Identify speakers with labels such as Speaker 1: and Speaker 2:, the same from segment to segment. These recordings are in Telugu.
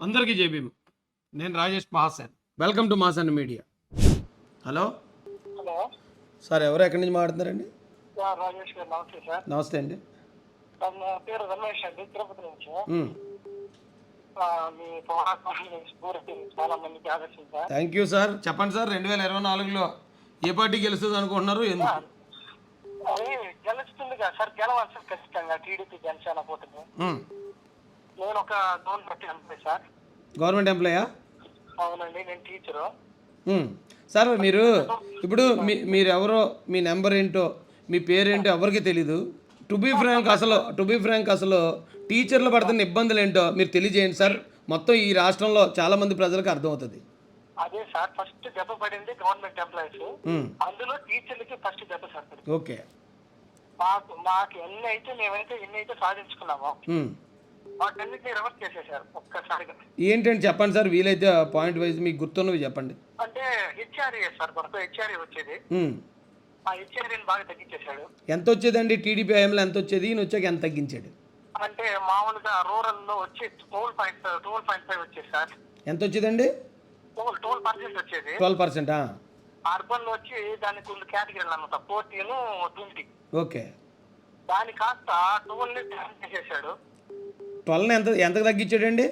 Speaker 1: అందరికీ జేబీఎం నేను Rajesh Mahasen. Welcome to Mahasen media hello
Speaker 2: hello
Speaker 1: sir ఎవరు ఎక్కడి నుంచి మాట్లాడుతున్నారండి?
Speaker 2: రాజేష్ గారు నమస్తే సార్.
Speaker 1: నమస్తే అండి.
Speaker 2: నా పేరు రమేష్ అండి తిరుపతి నుంచి. ఆ, మీ స్ఫూర్తి చాలా మందికి ఆకర్షించా
Speaker 1: థ్యాంక్ యూ సార్ చెప్పండి సార్ రెండు వేల ఇరవై నాలుగులో ఏ పార్టీ గెలుస్తుంది అనుకుంటున్నారు? ఎందుకు?
Speaker 2: గెలుస్తుంది కదా సార్ గెలవాలి సార్ ఖచ్చితంగా టీడీపీ జనసేన పోతుంది. నేను ఒక గవర్నమెంట్ ఎంప్లాయ్ సార్.
Speaker 1: గవర్నమెంట్ ఎంప్లాయా?
Speaker 2: అవునండి నేను టీచరు.
Speaker 1: సార్ మీరు ఇప్పుడు మీ మీరు ఎవరో మీ నెంబర్ ఏంటో మీ పేరేంటో ఎవరికి తెలీదు. టు బీ ఫ్రాంక్ అసలు టు బీ ఫ్రాంక్ అసలు టీచర్లు పడుతున్న ఇబ్బందులు ఏంటో మీరు తెలియజేయండి సార్. మొత్తం ఈ రాష్ట్రంలో చాలామంది ప్రజలకు అర్థమవుతుంది.
Speaker 2: అదే సార్ ఫస్ట్ దెబ్బ పడింది గవర్నమెంట్ ఎంప్లాయీస్. అందులో టీచర్లకి ఫస్ట్ దెబ్బ సార్.
Speaker 1: ఓకే.
Speaker 2: మాకు మాకు ఎన్ని అయితే మేమైతే ఎన్ని అయితే సాధించుకున్నామో
Speaker 1: ఏంటంటే చెప్పండి సార్ వీలైతే పాయింట్ వైజ్ మీకు గుర్తున్నవి చెప్పండి.
Speaker 2: అంటే హెచ్ఆర్ఏ సార్ మనకు హెచ్ఆర్ఏ వచ్చేది. బాగా తగ్గించేశాడు.
Speaker 1: ఎంత వచ్చేదండి టీడీపీ హయాంలో ఎంత వచ్చేది ఈయన వచ్చాక ఎంత తగ్గించాడు?
Speaker 2: అంటే మామూలుగా రూరల్లో వచ్చి toll point toll point five వచ్చేది సార్.
Speaker 1: ఎంత వచ్చేదండి
Speaker 2: టోల్ టోల్ పర్సెంట్ వచ్చేది.
Speaker 1: ట్వెల్వ్ పర్సెంటా?
Speaker 2: అర్బన్లో వచ్చి దానికి కొన్ని కేటగిరీలు అనమాట ఫోర్టీన్ ట్వంటీ.
Speaker 1: ఓకే.
Speaker 2: దాని కాస్త టోల్ని టెన్
Speaker 1: ట్వెల్వ్ని ఎంత ఎంత తగ్గించాడండి?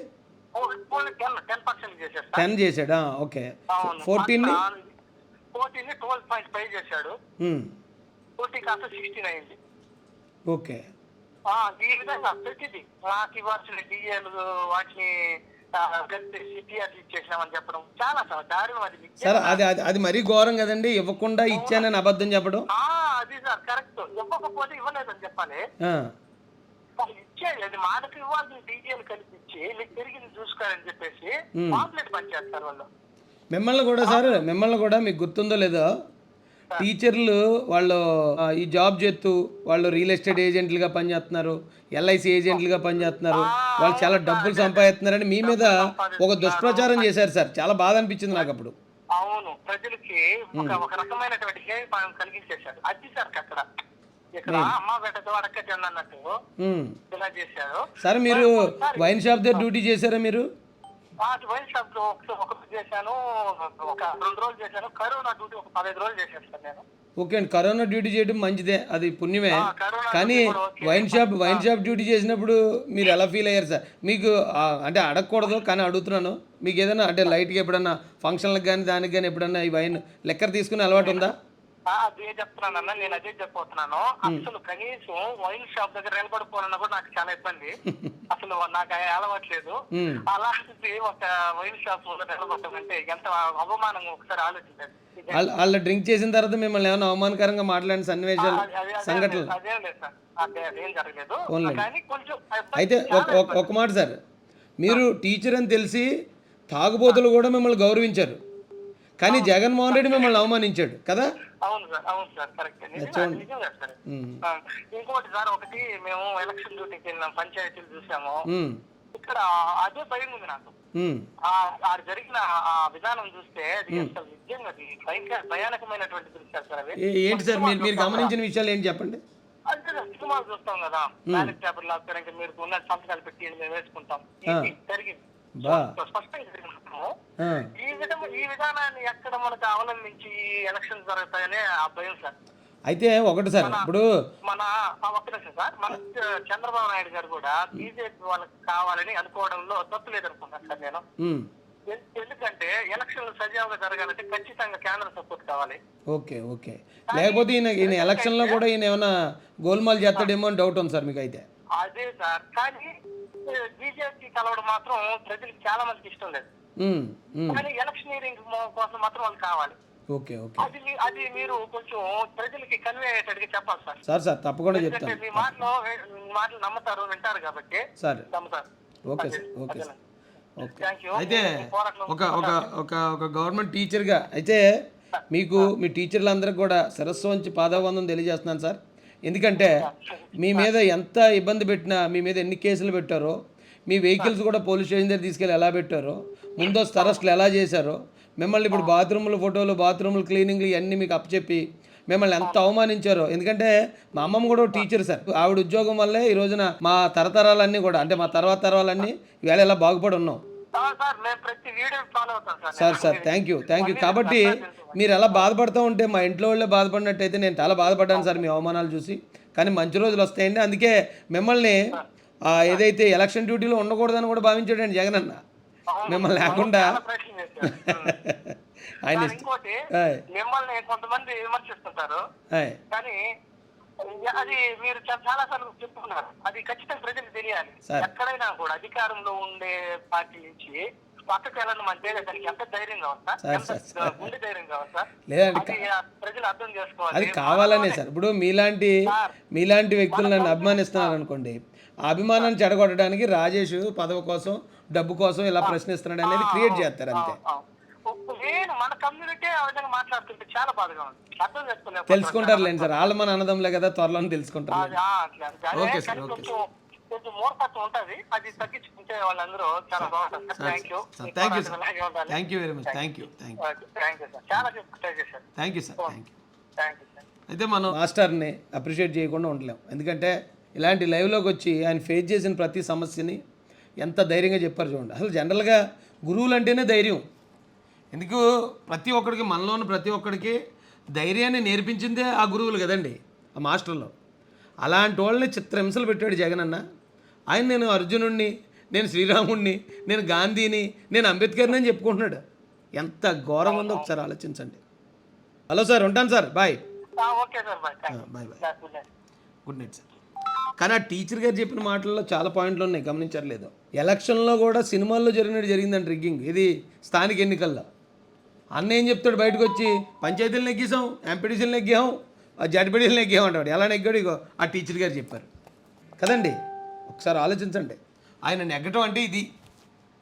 Speaker 2: టెన్ చేశాడు?
Speaker 1: Okay.
Speaker 2: Fourteen twelve point five చేశాడు. ఫోర్టీ కాస్త సిక్స్టీన్ అయింది.
Speaker 1: ఓకే.
Speaker 2: ఈ విధంగా ప్రతిదీ. నాకు ఇవ్వాల్సిన డిఏలు వాటిని సార్ అది
Speaker 1: అది అది మరీ ఘోరం కదండి. ఇవ్వకుండా ఇచ్చానని అబద్ధం చెప్పడం.
Speaker 2: అది సార్ కరెక్ట్. ఇవ్వకపోతే ఇవ్వలేదని చెప్పాలి. ఇచ్చేది అది మాటకు ఇవ్వాల్సిన డీజీలు కల్పించి మీకు తిరిగి చూసుకోవాలని చెప్పేసి. పాంప్లెట్ పనిచేస్తారు వాళ్ళు.
Speaker 1: మిమ్మల్ని కూడా సార్ మిమ్మల్ని కూడా మీకు గుర్తుందో లేదో టీచర్లు వాళ్ళు ఈ జాబ్ చేస్తూ వాళ్ళు రియల్ ఎస్టేట్ ఏజెంట్లుగా పనిచేస్తున్నారు ఎల్ఐసి ఏజెంట్లుగా పనిచేస్తున్నారు వాళ్ళు చాలా డబ్బులు సంపాదిస్తున్నారని మీ మీద ఒక దుష్ప్రచారం చేశారు సార్. చాలా బాధ అనిపించింది నాకు అప్పుడు.
Speaker 2: అవును. ప్రజలకి ఒక రకమైనటువంటి కలిగించేశారు. అది సార్ అక్కడ
Speaker 1: సార్ మీరు వైన్ షాప్ దగ్గర డ్యూటీ చేశారా మీరు?
Speaker 2: ఆ వైన్ షాప్లో ఒక ఒక రోజు చేశాను ఒక రెండు రోజులు చేశాను. కరోనా డ్యూటీ ఒక పదహైదు రోజులు చేశాను సార్ నేను.
Speaker 1: ఓకే అండి కరోనా డ్యూటీ చేయడం మంచిదే అది పుణ్యమే. కానీ. Wine shop wine shop duty చేసినప్పుడు మీరు ఎలా ఫీల్ అయ్యారు సార్? మీకు అంటే అడగకూడదు కానీ అడుగుతున్నాను. మీకు ఏదైనా అంటే లైట్గా ఎప్పుడన్నా ఫంక్షన్లకు కానీ దానికి కానీ ఎప్పుడన్నా ఈ వైన్ లెక్కర్ తీసుకునే అలవాటు ఉందా?
Speaker 2: అదే చెప్తున్నాను అన్న నేను అదే చెప్పబోతున్నాను. అసలు కనీసం వైన్ షాప్ దగ్గర నిలబడిపోవాలన్నా కూడా నాకు చాలా ఇబ్బంది. అసలు నాకు అలవాట్లేదు. అలాంటిది ఒక వైన్ షాప్ నిలబడటం అంటే ఎంత అవమానం ఒకసారి ఆలోచించండి
Speaker 1: వాళ్ళు డ్రింక్ చేసిన తర్వాత మిమ్మల్ని ఏమైనా అవమానకరంగా మాట్లాడిన సన్నివేశాలు సంఘటనలు? అయితే ఒక మాట సార్. మీరు టీచర్ అని తెలిసి తాగుబోతులు కూడా మిమ్మల్ని గౌరవించారు. కానీ జగన్మోహన్ రెడ్డి మిమ్మల్ని అవమానించాడు కదా?
Speaker 2: అవును సార్ అవును సార్ కరెక్ట్. నిజంగా సార్. ఇంకోటి సార్ ఒకటి మేము ఎలక్షన్ డ్యూటీకి వెళ్ళినాం పంచాయతీలు చూసాము. ఇక్కడ అదే భయం ఉంది నాకు. ఆ జరిగిన ఆ విధానం చూస్తే నిజంగా భయానకమైనటువంటి దృశ్యాలు సార్ అవి
Speaker 1: ఏంటి సార్ మీరు గమనించిన విషయాలు ఏంటి చెప్పండి?
Speaker 2: అంటే సినిమాలు చూస్తాం కదా. బ్యాలెట్ పేపర్ ఇంకా మీరు ఉన్న సంతకాలు పెట్టి మేము వేసుకుంటాం. జరిగింది. ఈ విధము ఈ విధానాన్ని ఎక్కడ మనకు అవలంబించి ఎలక్షన్ జరుగుతాయనే ఆ భయం సార్.
Speaker 1: అయితే ఒకటి సార్ ఇప్పుడు
Speaker 2: మన సార్. మన చంద్రబాబు నాయుడు గారు కూడా బీజేపీ వాళ్ళకి కావాలని అనుకోవడంలో తప్పు లేదనుకుంటాను సార్ నేను. ఎందుకంటే ఎలక్షన్లు సజావుగా జరగాలంటే ఖచ్చితంగా కేంద్ర సపోర్ట్ కావాలి.
Speaker 1: Okay okay. లేకపోతే ఈయన ఈయన ఎలక్షన్లో కూడా ఈయన ఏమైనా గోల్మాల్ చేస్తాడేమో అని డౌట్ ఉంది సార్ మీకు అయితే
Speaker 2: అదే సార్. కానీ బీజేపీ కలవడం మాత్రం ప్రజలకు చాలా మందికి ఇష్టం లేదు. కానీ ఎలక్షనీరింగ్ కోసం మాత్రం వాళ్ళు కావాలి.
Speaker 1: Okay okay.
Speaker 2: అది అది మీరు కొంచెం ప్రజలకి కన్వే అయ్యేటట్టుగా చెప్పాలి సార్.
Speaker 1: సార్ సార్ తప్పకుండా చెప్తాను.
Speaker 2: మీ మాటలు మీ మాటలు నమ్ముతారు వింటారు కాబట్టి.
Speaker 1: సార్.
Speaker 2: నమ్ముతారు
Speaker 1: ఓకే సార్. Okay sir. అయితే ఒక ఒక ఒక ఒక గవర్నమెంట్ టీచర్గా అయితే మీకు మీ టీచర్లందరికీ కూడా సరస్సు వంచి పాదవందం తెలియజేస్తున్నాను సార్. ఎందుకంటే మీ మీద ఎంత ఇబ్బంది పెట్టినా మీ మీద ఎన్ని కేసులు పెట్టారో మీ వెహికల్స్ కూడా పోలీస్ స్టేషన్ దగ్గర తీసుకెళ్ళి ఎలా పెట్టారో ముందస్తు అరెస్టులు ఎలా చేశారో మిమ్మల్ని ఇప్పుడు బాత్రూములు ఫోటోలు బాత్రూములు క్లీనింగ్లు ఇవన్నీ మీకు అప్పచెప్పి మిమ్మల్ని ఎంత అవమానించారో. ఎందుకంటే మా అమ్మమ్మ కూడా టీచర్ సార్. ఆవిడ ఉద్యోగం వల్లే ఈ రోజున మా తరతరాలన్నీ కూడా అంటే మా తర్వాత తరాలన్నీ వేళ ఇలా బాగుపడి ఉన్నాం.
Speaker 2: Sir sir
Speaker 1: thank you thank you కాబట్టి మీరు ఎలా బాధపడుతూ ఉంటే మా ఇంట్లో వాళ్ళే బాధపడినట్టయితే నేను చాలా బాధపడ్డాను సార్ మీ అవమానాలు చూసి. కానీ మంచి రోజులు వస్తాయండి. అందుకే మిమ్మల్ని ఏదైతే ఎలక్షన్ డ్యూటీలో ఉండకూడదని కూడా భావించాడండి జగన్ అన్న. మిమ్మల్ని లేకుండా. ఆయన
Speaker 2: మిమ్మల్ని కొంతమంది విమర్శిస్తుంటారు. కానీ అది మీరు చాలా సార్లు చెప్పుకున్నారు అది ఖచ్చితంగా ప్రజలకు తెలియాలి. ఎక్కడైనా కూడా అధికారంలో ఉండే పార్టీ నుంచి పక్కకి వెళ్ళడం అంటే దానికి ఎంత ధైర్యం కావాలి. గుండె ధైర్యం కావాలి ప్రజలు అర్థం చేసుకోవాలి
Speaker 1: అది కావాలనే సార్ ఇప్పుడు మీలాంటి. మీలాంటి వ్యక్తులు నన్ను అభిమానిస్తున్నారు అనుకోండి ఆ అభిమానాన్ని చెడగొట్టడానికి రాజేష్ పదవి కోసం డబ్బు కోసం ఇలా ప్రశ్నిస్తున్నాడు అనేది క్రియేట్ చేస్తారు అంతే.
Speaker 2: నేను మన కమ్యూనిటీ ఆ విధంగా మాట్లాడుతుంటే చాలా బాధగా ఉంది. అర్థం చేసుకోలేదు
Speaker 1: తెలుసుకుంటారులేండి సార్. వాళ్ళు మన అన్నదమ్ములే కదా త్వరలో తెలుసుకుంటారు
Speaker 2: అది, ఆ, అట్లా, అట్లా. అదే
Speaker 1: ఓకే సార్,
Speaker 2: కానీ
Speaker 1: ఓకే
Speaker 2: కొంచెం కొంచెం మూర్ఖత్వం ఉంటది. అది తగ్గించుకుంటే వాళ్ళందరూ చాలా బాగుంటుంది sir thank you
Speaker 1: sir thank you sir thank you very much thank you thank you
Speaker 2: thank you sir చాలా ట్రై చేశారు
Speaker 1: thank you sir thank you
Speaker 2: thank you sir
Speaker 1: అయితే మనం మాస్టర్ని అప్రిషియేట్ చేయకుండా ఉండలేం. ఎందుకంటే ఇలాంటి లైవ్లోకి వచ్చి ఆయన ఫేస్ చేసిన ప్రతి సమస్యని ఎంత ధైర్యంగా చెప్పారు చూడండి. అసలు జనరల్గా గురువులు అంటేనే ధైర్యం. ఎందుకు? ప్రతి ఒక్కడికి మనలోని ప్రతి ఒక్కడికి ధైర్యాన్ని నేర్పించిందే ఆ గురువులు కదండి ఆ మాస్టర్లు. అలాంటి వాళ్ళని చిత్రహింసలు పెట్టాడు జగన్ అన్న. ఆయన నేను అర్జునుడిని నేను శ్రీరాముడిని నేను గాంధీని నేను అంబేద్కర్ని అని చెప్పుకుంటున్నాడు. ఎంత ఘోరం ఉందో ఒకసారి ఆలోచించండి. హలో సార్ ఉంటాను sir bye.
Speaker 2: Bye.
Speaker 1: Bye good night sir కానీ ఆ టీచర్ గారు చెప్పిన మాటల్లో చాలా పాయింట్లు ఉన్నాయి గమనించట్లేదు. ఎలక్షన్లో కూడా సినిమాల్లో జరిగినట్టు జరిగిందండి రిగ్గింగ్. ఇది స్థానిక ఎన్నికల్లో. అన్న ఏం చెప్తాడు బయటకు వచ్చి పంచాయతీలు నెగ్గేసాం ఎంపీటీసీలు నెగ్గాం జడ్పీడీలు నెగ్గాం అంటాడు ఎలా నెగ్గాడు ఇగో? ఆ టీచర్ గారు చెప్పారు. కదండి ఒకసారి ఆలోచించండి. ఆయన నెగ్గటం అంటే ఇది.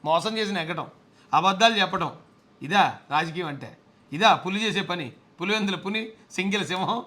Speaker 1: మోసం చేసి నెగ్గటం. అబద్ధాలు చెప్పడం ఇదా రాజకీయం అంటే. ఇదా పులి చేసే పని. పులివెందుల పుని సింగిల్ సింహం.